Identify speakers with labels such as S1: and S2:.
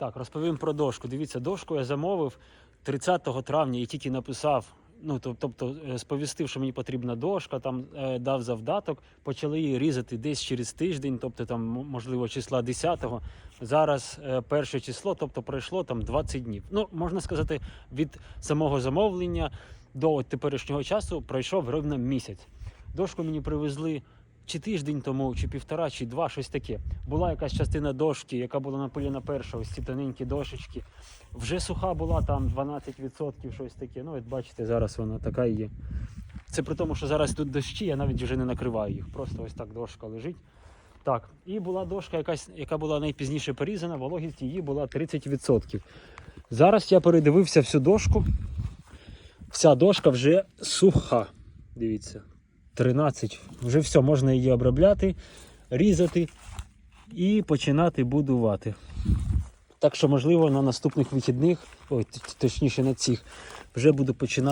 S1: Так, розповім про дошку. Дивіться, дошку я замовив 30 травня і тільки написав. Ну, тобто, е, сповістив, що мені потрібна дошка, там е, дав завдаток, почали її різати десь через тиждень, тобто там, можливо, числа 10-го. Зараз е, перше число, тобто пройшло там 20 днів. Ну, можна сказати, від самого замовлення до теперішнього часу пройшов рівно місяць. Дошку мені привезли чи тиждень тому, чи півтора, чи два, щось таке. Була якась частина дошки, яка була напилена перша, ось ці тоненькі дошечки. Вже суха була там 12%, щось таке. Ну, от бачите, зараз вона така і є. Це при тому, що зараз тут дощі, я навіть вже не накриваю їх. Просто ось так дошка лежить. Так, і була дошка, якась, яка була найпізніше порізана, вологість її була 30%. Зараз я передивився всю дошку. Вся дошка вже суха. Дивіться. 13. Вже все, можна її обробляти, різати і починати будувати. Так що, можливо, на наступних вихідних, ой, точніше на цих, вже буду починати.